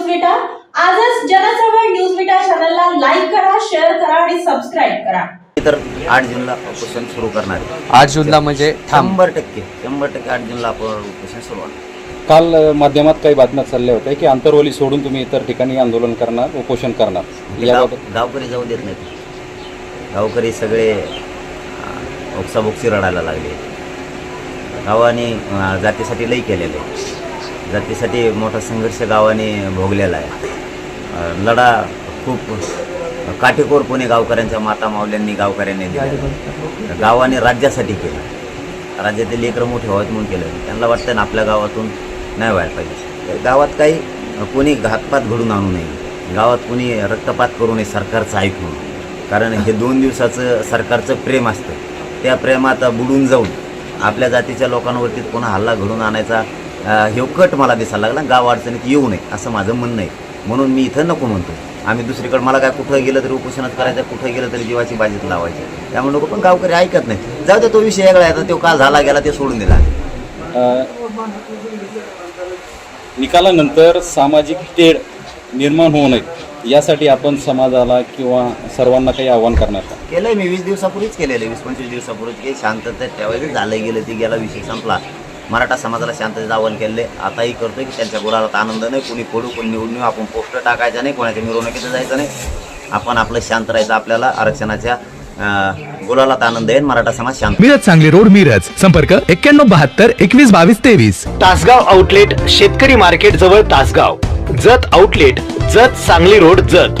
News विटा. आजच जनचळवळ news विटा चॅनलला लाईक करा शेअर करा आणि सबस्क्राईब करा. तर आठ जूनला उपोषण सुरू करणार आहे. आठ जूनला म्हणजे ठाम शंभर टक्के शंभर टक्के आठ जूनला आपण उपोषण सुरू आहे काल माध्यमात काही बातम्या चालल्या होत्या की आंतरवली सोडून तुम्ही इतर ठिकाणी आंदोलन करणार उपोषण करणार. म्हणजे याबाबत गावकरी जाऊ देत नाहीत. गावकरी सगळे अं, रडायला लागले. गावाने जातीसाठी लई केलेले. आहे जातीसाठी मोठा संघर्ष गावाने भोगलेला आहे. लढा खूप काटेकोरपणे गावकऱ्यांच्या माता मावल्यांनी गावकऱ्यांनी दिला गावाने राज्यासाठी केलं. राज्यातील लेकरं मोठे व्हावेत म्हणून केलं. त्यांना वाटतं ना आपल्या गावातून नाही व्हायला पाहिजे. तर गावात काही कोणी घातपात घडून आणू नये. गावात कोणी रक्तपात करू नये सरकारचं ऐकून कारण हे दोन दिवसाचं सरकारचं प्रेम असतं. त्या प्रेमात बुडून जाऊन आपल्या जातीच्या लोकांवरती पुन्हा हल्ला घडून आणायचा हे कट मला दिसायला लागला गाव अडचणीत येऊ नये असं माझं म्हणणं आहे. म्हणून मी इथं नको म्हणतो. आम्ही दुसरीकडे मला काय कुठं गेलं तरी उपोषणच करायचं कुठं गेलं तरी जीवाची बाजीत लावायची. त्यामुळे नको पण गावकरी ऐकत नाही जाऊ दे तो विषय वेगळा आहे. आता तो काल झाला गेला ते सोडून दिला. निकालानंतर सामाजिक तेढ निर्माण होऊ नये. यासाठी आपण समाजाला किंवा सर्वांना काही आव्हान करणार का? केलंय मी वीस दिवसापूर्वीच केलेलं वीस पंचवीस दिवसापूर्वीच काही शांतता ठेवायचं झालं गेलं ती गेला विषय संपला. मराठा समाजाला शांततेचं आव्हान केले आताही करतोय की त्यांच्या गुराला आनंद नाही. कोणी पडू कोणी निवडून येऊ आपण पोस्टर टाकायचं नाही कोणाच्या मिरवणुकीचं जायचं नाही. आपण आपलं शांत राहायचं आपल्याला आरक्षणाच्या अं, गुलालात आनंद आहे. मराठा समाज शांत मिरज सांगली रोड मिरज. संपर्क एक्क्याण्णव बहात्तर एकवीस बावीस तेवीस. तासगाव आउटलेट शेतकरी मार्केट जवळ Tasgaon. Jat outlet Jat Sangli road Jat.